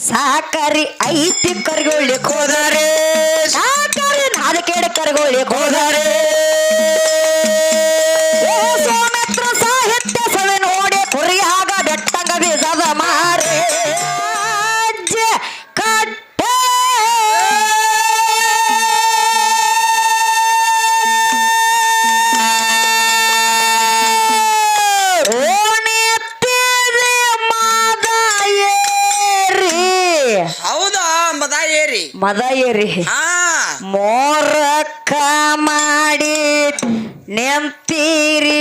ಸಾಕರಿ ಐತಿ ಕರ್ಗೊಳ್ಳಿಕ್ ಹೋದರೆ ಸಾಕರಿ ನಾದ ಕರ್ಗೊಳ್ಳಿಕ್ ಕರ್ಗೊಳ್ಳಿ ಹೋದರೆ ಮದ ಏರಿ ಮೋರಕ್ಕ ಮಾಡಿ ನೆಂತೀರಿ.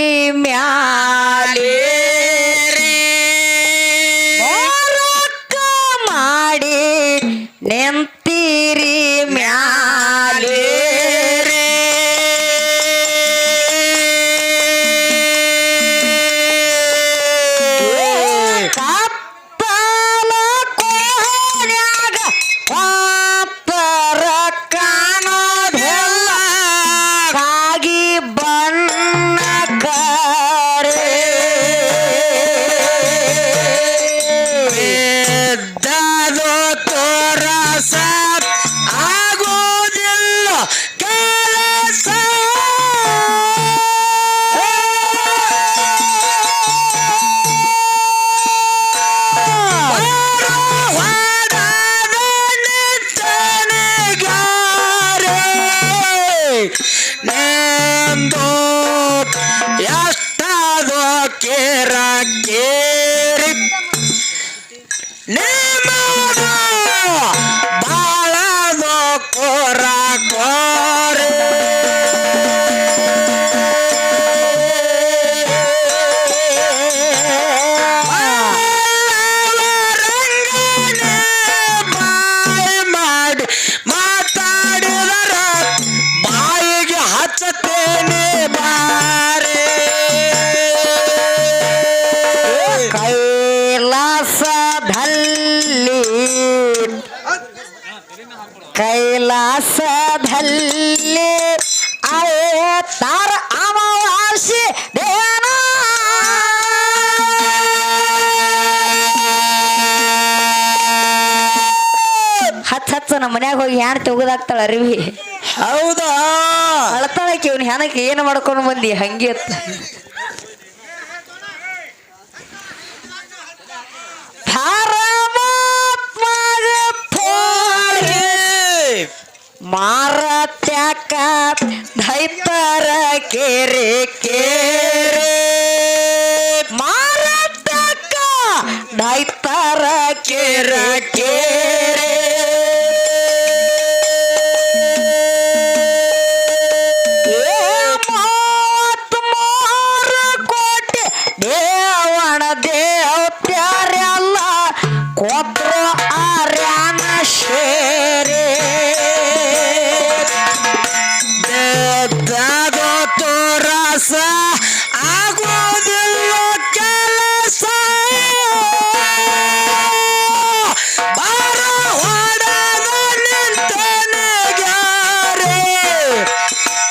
ಹಚ್ಚ ಹಚ್ಚ ನಮ್ಮ ಮನ್ಯಾಗ ಹೋಗಿ ಹ್ಯಾನ್ ತೆಗೆದಾಕ್ತಾಳ ಅರಿವಿ. ಹೌದಾ? ಅಳತಾಳಕ್ಕೆ ಇವ್ನ ಹ್ಯಾನಕ್ಕೆ ಏನು ಮಾಡ್ಕೊಂಡು ಬಂದಿ ಹಂಗೆ ಅತ್ತ. ಮಾರತ್ಯಾಕ ದೈತರ ಕೇರೆ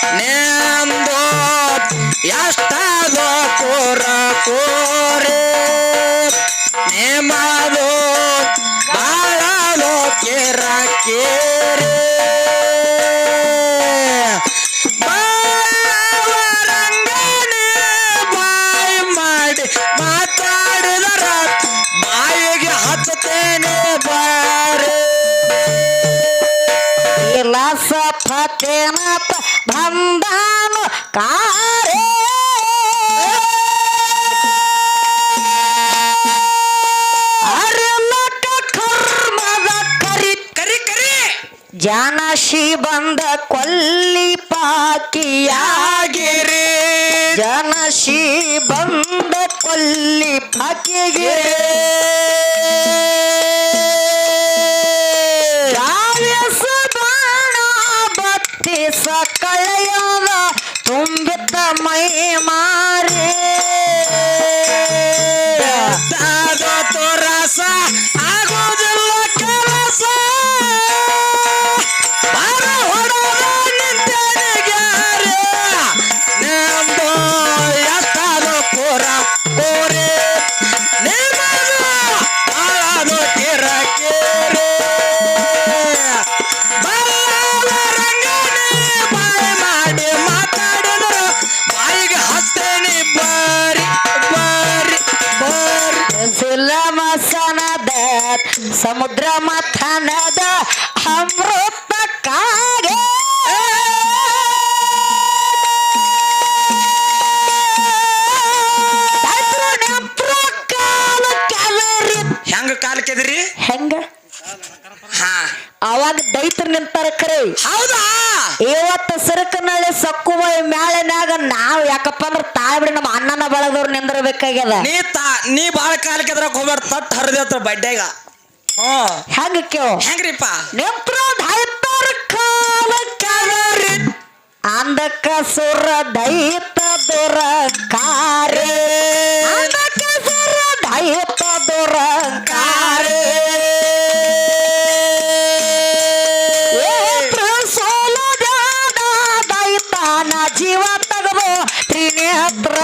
ನೆಂದು ಎಷ್ಟದು ಕೋರ ಕೋರೆ. ನೇಮದು ಬಾಳಲು ಕೇರ ಕೇರೆ. ಬಾಯಿ ಮಾಡಿ ಮಾತಾಡಿದರ ಬಾಯಿಗೆ ಹಚ್ಚತೇನೆ ಬಾರೆ. ಇಲಸ ಫತೇನತ ಕರಿ. ಜಾನಶಿ ಬಂದ ಕೊಲ್ಲಿ ಪಾಕಿಯಾಗಿರಿ. ಜನಶಿ ಬಂದ ಕೊಲ್ಲಿ ಪಾಕಿಗೆ ಸಮುದ್ರ ಮಥನದ ಅಮೃತ ಕಾಗೆ. ನೆಂಪ್ರ ಕಾಲ ಕ್ಯಾಲರಿ ಹೆಂಗ ಕಾಲ್ ಕೆದ್ರಿ? ಹೆಂಗ? ಹಾ. ಅವಾಗ ದೈತ್ರ ನಿಂತಾರ ಕರೆ. ಹೌದಾ? ಇವತ್ತು ಸರಕನಳ್ಳಿ ಸಕ್ಕುವ ಮ್ಯಾಳಿನ್ಯಾಗ ನಾವ್ ಯಾಕಪ್ಪ ಅಂದ್ರ ತಾಳ್ಬಿಡಿ ನಮ್ಮ ಅಣ್ಣನ ಬಳದವ್ರು ನಿಂದಿರ್ಬೇಕಾಗ್ಯದ. ನೀ ತಾ ನೀ ಬಾಳ ಕಾಲಕ್ಕೆ ಹೋಗ್ಬಾರ್ದು ತಟ್ ಹರಿದ ಬಡ್ಡೆಗ ಹೆಂಗ ಕೇಳು? ಹೆಂಗ್ರಿಪ್ಪ ನೆಂಪ್ರ ದೈತರ ಕಾಲ ಕವರಿ ಅಂದಕ ಸುರ ದೈತ ದುರ ಕಾರ್ಯ ಅಂದಕ ಸುರ ದೈತ ದುರ ಕಾರ್ಯ ದೈತಾನ ಜೀವ ತಗದು ತ್ರಿನೇತ್ರ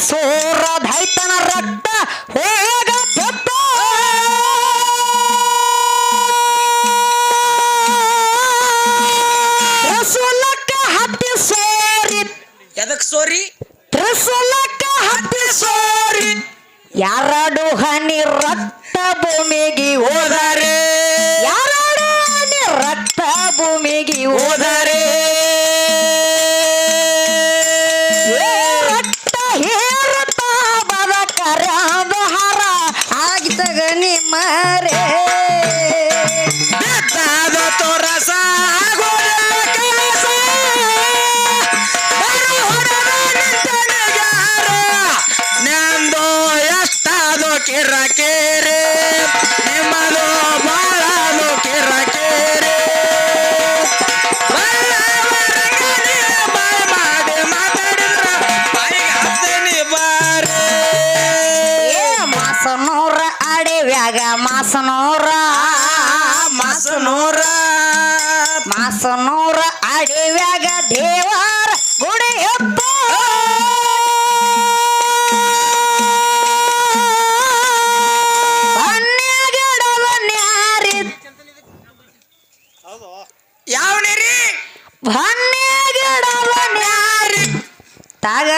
ಸೂರ ದೈತನ ರಕ್ತ ಹೋಗ ಪುಟ್ಟ ರಸುಲಕ್ಕ ಹತ್ತಿ ಸೋರಿ. ಎದಕ್ ಸೋರಿ? ತ್ರಿಸುಲಕ್ಕ ಹತ್ತಿ ಸೋರಿ. ಎರಡು ಹನಿ ರಕ್ತ ಭೂಮಿಗೆ ಹೋದ ಹೋದರೆ? ಎರಡು ಹನಿ ರಕ್ತ ಭೂಮಿಗೆ ಹೋದ ಹೋದರೆ?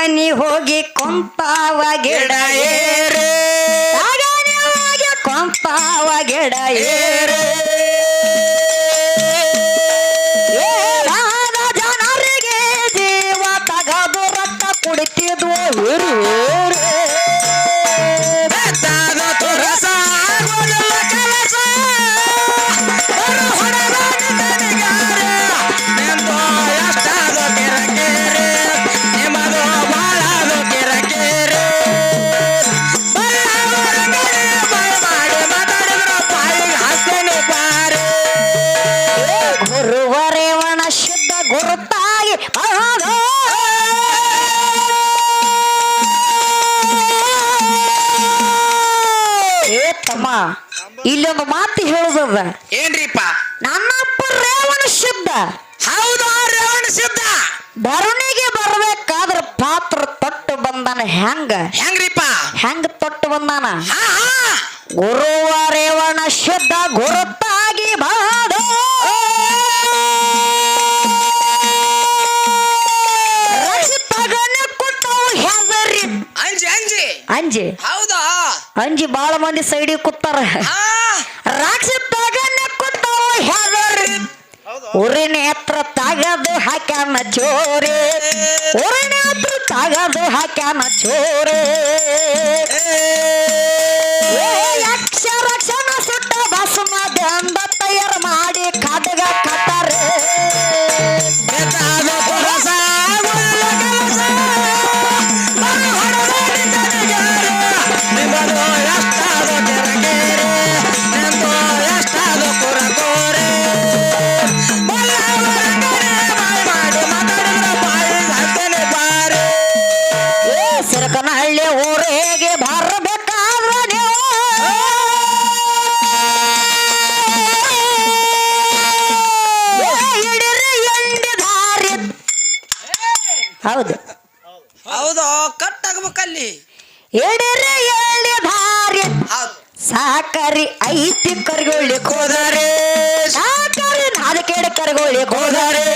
ತಗನಿ ಹೋಗಿ ಕೊಂಪಾವ ಗಿಡ ಏರಿ. ತಗನಿ ಹೋಗಿ ಕೊಂಪಾವ ಗಿಡ ಏರಿ. ಇಲ್ಲೊಂದು ಮಾತು ಹೇಳುದದ. ಏನ್ರಿಪ್ಪ? ನನ್ನಪ್ಪ ರೇವಣ ಶುದ್ಧ. ಹೌದು ರೇವಣ ಶುದ್ಧ. ಧರಣಿಗೆ ಬರ್ಬೇಕಾದ್ರ ಪಾತ್ರ ತೊಟ್ಟು ಬಂದಾನ ಹೆಂಗ? ಹೆಂಗ್ರಿಪ್ಪ? ಹೆಂಗ ತೊಟ್ಟು ಬಂದಾನ? ಗುರುವ ರೇವಣ ಶುದ್ಧ ಗುರುತಾಗಿ ಬಾದ ಅಂಜಿ ಅಂಜಿ. ಹೌದಾ? ಅಂಜಿ ಬಾಳ ಮಂದಿ ಸೈಡಿಗೆ ಕೂತಾರ. ಹಾ ರಾಕ್ಷ ತಗನೆ ಕೊಟ್ಟವು ಹೆದರಿ ಉರಿನ ಹತ್ರ ತಗದು ಹಾಕ್ಯಾನ ಚೋರಿ. ಉರಿನ ಹತ್ರ ತಗದು ಹಾಕ್ಯಾನ ಚೋರಿ. ಹೌದು. ಹೌದು ಕಟ್ಟಾಗಬೇಕಲ್ಲಿ. ಆಗ್ಬೇಕಲ್ಲಿ ಎಡರೆ ಎಳೆ ಭಾರಿ ಸಾಕರಿ ಐತಿ ಕರ್ಗೊಳ್ಳಿ ಹೋದರೆ. ಸಾಕರಿ ನಾಲ್ಕೇಡು ಕರ್ಗೊಳ್ಳಿ ಹೋದರೆ.